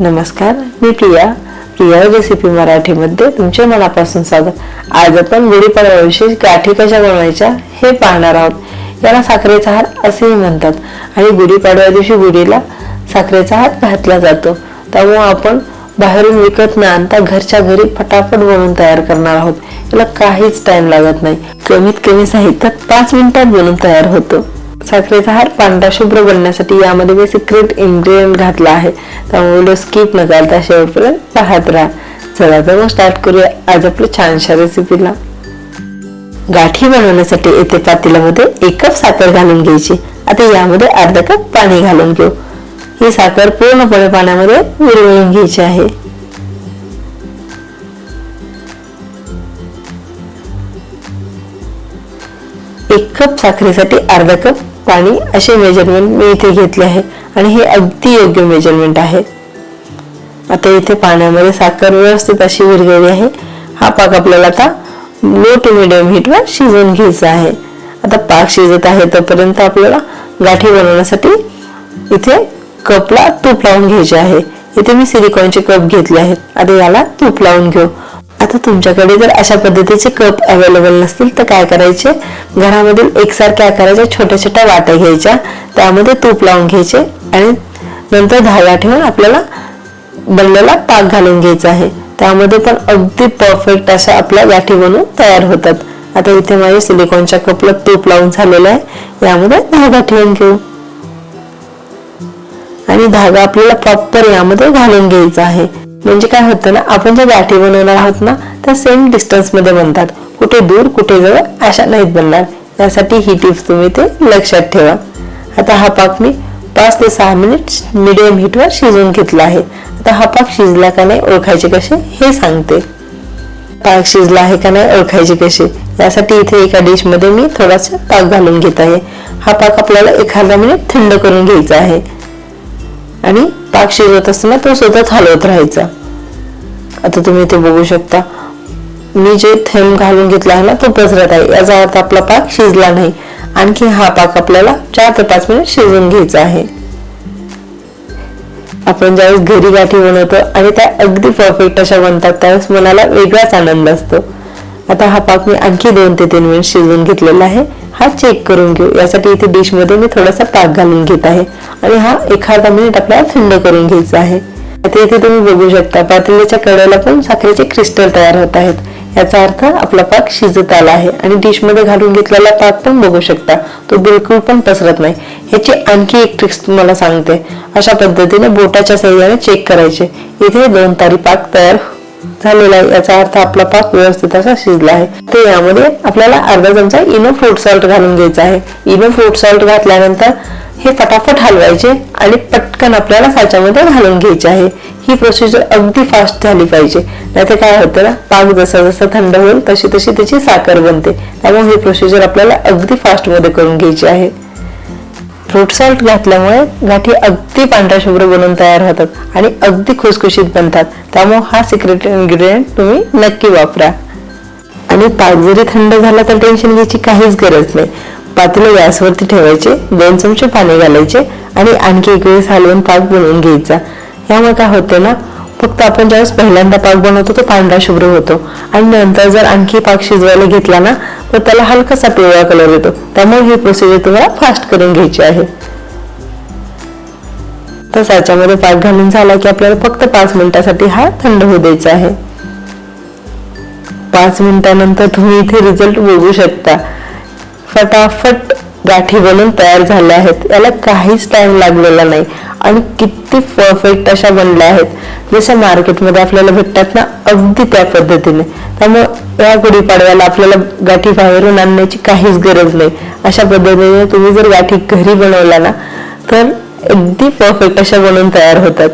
नमस्कार मी प्रिया. प्रिया रेसिपी मराठीमध्ये तुमचे मनापासून सादर आज आपण गुढीपाडव्याविषयी गाठी कशा बनवायच्या हे पाहणार आहोत. याला साखरेचा हार असेही म्हणतात आणि गुढीपाडव्या दिवशी गुढीला साखरेचा हात घातला जातो. त्यामुळे आपण बाहेरून विकत न आणता घरच्या घरी फटाफट बनवून तयार करणार आहोत. याला काहीच टाइम लागत नाही. कमीत कमी साहित्यात पाच मिनिटात बनवून तयार होतो. साखरेचा हार पांढरा शुभ्र बनण्यासाठी यामध्ये मी सिक्रेट इन्ग्रेडियंट घातला आहे. त्यामुळे व्हिडिओ स्किप न करता शेवटपर्यंत पाहत राहा. चला तर मग स्टार्ट करूया आज आपल्या छानशा रेसिपीला गाठी बनवण्यासाठी येथे पातेल्यामध्ये एक कप साखर घालून घ्यायची. आता यामध्ये अर्धा कप पाणी घालून घेऊ. ही साखर पूर्णपणे पाण्यामध्ये विरघळून घ्यायची आहे. एक कप साखरेसाठी अर्धा कप पाणी असे मेजरमेंट मी इथे घेतले आहे आणि हे अगदी योग्य मेजरमेंट आहे. आता इथे पाण्यामध्ये साखर व्यवस्थित अशी विरघळली आहे. हा पाक आपल्याला आता लो टू मिडियम हीटवर शिजवून घ्यायचा आहे. आता पाक शिजत आहे तोपर्यंत आपल्याला गाठी बनवण्यासाठी इथे कपला तूप लावून घ्यायचे आहे. इथे मी सिलिकॉनचे कप घेतले आहेत. आता याला तूप लावून घेऊ. आता तुमच्याकडे जर अशा पद्धतीचे कप अवेलेबल नसतील तर काय करायचे? घरामधील एकसारख्या आकाराच्या छोट्या छोट्या वाट्या घ्यायच्या. त्यामध्ये तूप लावून घ्यायचे आणि नंतर धागा ठेवून आपल्याला बनलेला पाक घालून घ्यायचा आहे. त्यामध्ये पण अगदी परफेक्ट अशा आपल्या गाठी बनवून तयार होतात. आता इथे माझ्या सिलिकॉनच्या कपला तूप लावून झालेलं आहे. यामध्ये धागा ठेवून घेऊ. आणि धागा आपल्याला प्रॉपर यामध्ये घालून घ्यायचा आहे. म्हणजे काय होतं ना आपण ज्या गाठी बनवणार आहोत ना त्या सेम डिस्टन्समध्ये बनतात. कुठे दूर कुठे जवळ अशा नाहीत बनणार. यासाठी ही टिप्स तुम्ही ते लक्षात ठेवा. आता हा पाक मी पाच ते सहा मिनिट मिडियम हीटवर शिजवून घेतला आहे. आता हा पाक शिजला का नाही ओळखायचे कसे हे सांगते. पाक शिजला आहे का नाही ओळखायचे कसे. यासाठी इथे एका डिशमध्ये मी थोडासा पाक घालून घेत आहे. हा पाक आपल्याला एखादा मिनिट थंड करून घ्यायचा आहे. आणि पाक शिजवत असताना तो सतत हलवत राहायचा. आता तुम्ही ते बघू शकता. मी जे थेंब घालून घेतला आहे ना तो पसरत आहे. याचा अर्थ आपला पाक शिजला नाही. आणखी हा पाक आपल्याला चार ते पाच मिनिट शिजवून घ्यायचा आहे. आपण ज्यावेळेस घरी गाठी बनवतो आणि त्या अगदी परफेक्ट अशा बनतात त्यावेळेस मनाला वेगळाच आनंद असतो. आता हा पाक मी आणखी दोन ते तीन मिनिट शिजवून घेतलेला आहे. हा चेक करून घेऊ. यासाठी इथे डिशमध्ये मी थोडासा पाक घालून घेत आहे. आणि हा एखादा मिनिट आपल्याला थंड करून घ्यायचा आहे. आता इथे तुम्ही बघू शकता. पातेल्याच्या कड्याला पण साखरेचे क्रिस्टल तयार होत आहेत. याचा अर्थ आपला पाक शिजत आला आहे. आणि डिशमध्ये घालून घेतलेला पाक पण बघू शकता. तो बिलकुल पण पसरत नाही. ह्याची आणखी एक ट्रिक्स तुम्हाला सांगते. अशा पद्धतीने बोटाच्या सहाय्याने चेक करायचे. इथे दोन तारी पाक तयार झालेला आहे. याचा अर्थ आपला पाक व्यवस्थित असा शिजला आहे. तर यामध्ये आपल्याला अर्धा चमचा इनो फ्रूट सॉल्ट घालून घ्यायचा आहे. इनो फ्रूट सॉल्ट घातल्यानंतर हे फटाफट हलवायचे आणि पटकन आपल्याला साच्यामध्ये घालून घ्यायचे आहे. ही प्रोसिजर अगदी फास्ट झाली पाहिजे. नाहीतर काय होतं ना पाक जसा जसा थंड होईल तशी तशी त्याची साखर बनते. त्यामुळे ही प्रोसिजर आपल्याला अगदी फास्टमध्ये करून घ्यायची आहे. फ्रूट सॉल्ट घातल्यामुळे गाठी अगदी पांढऱ्या शुभ्र बनून तयार होतात आणि अगदी खुसखुशीत बनतात. त्यामुळे हा सिक्रेट इन्ग्रेडियंट तुम्ही नक्की वापरा. आणि पाक जरी थंड झाला तर टेन्शन घ्यायची काहीच गरज नाही. पातेलं गॅसवरती ठेवायचे दोन चमचे पाणी घालायचे आणि आणखी एक वेळेस हलवून पाक बनवून घ्यायचा. यामुळे काय होते ना फक्त आपण ज्यावेळेस पहिल्यांदा पाक बनवतो तो पांढरा शुभ्र होतो. आणि नंतर जर आणखी पाक शिजवायला घेतला ना तर त्याला हलकासा पिवळा कलर येतो. त्यामुळे ही प्रोसिजर तुम्हाला फास्ट करून घ्यायची आहे. तर साच्यामध्ये पाक घालून झाला की आपल्याला फक्त पाच मिनिटासाठी हा थंड होऊ द्यायचा आहे. पाच मिनिटानंतर तुम्ही इथे रिझल्ट बघू शकता. फटाफट गाठी बनून तयार झाल्या आहेत. याला काहीच टाइम लागलेला नाही. आणि किती परफेक्ट अशा बनल्या आहेत. जसं मार्केटमध्ये आपल्याला भेटतात ना अगदी त्या पद्धतीने. त्यामुळे या गुढीपाडव्याला आपल्याला गाठी बाहेरून आणण्याची काहीच गरज नाही. अशा पद्धतीने तुम्ही जर गाठी घरी बनवल्या ना तर अगदी परफेक्ट अशा बनवून तयार होतात.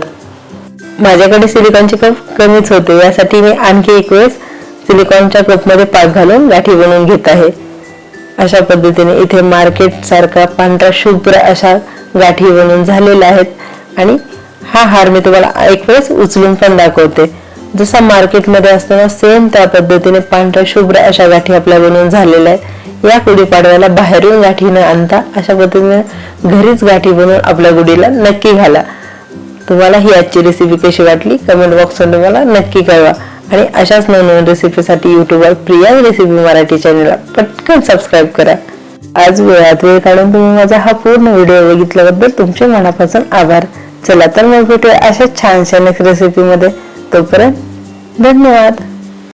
माझ्याकडे सिलिकॉनचे कप कमीच होते. यासाठी मी आणखी एक वेळेस सिलिकॉनच्या कपमध्ये पाक घालून गाठी बनवून घेत आहे. अशा पद्धतीने इथे मार्केट सारखा पांढरा शुभ्र अशा गाठी बनून झालेल्या आहेत. आणि हा हार मी तुम्हाला एक वेळेस उचलून पण दाखवते. जसा मार्केटमध्ये असताना सेम त्या पद्धतीने पांढऱ्या शुभ्र अशा गाठी आपल्या बनवून झालेल्या आहेत. या गुढीपाडव्याला बाहेरून गाठी न आणता अशा पद्धतीने घरीच गाठी बनवून आपल्या गुढीला नक्की घाला. तुम्हाला ही आजची रेसिपी कशी वाटली? कमेंट बॉक्समध्ये मला नक्की कळवा. आणि अशाच नवनवीन रेसिपीसाठी युट्यूबवर प्रिया रेसिपी मराठी चॅनलला पटकन सबस्क्राईब करा. आज वेळात वेळ काढून तुम्ही माझा हा पूर्ण व्हिडिओ बघितल्याबद्दल तुमचे मनापासून आभार. चला तर मग भेटूया अशा छानशा नेक्स्ट रेसिपीमध्ये तोपर्यंत धन्यवाद.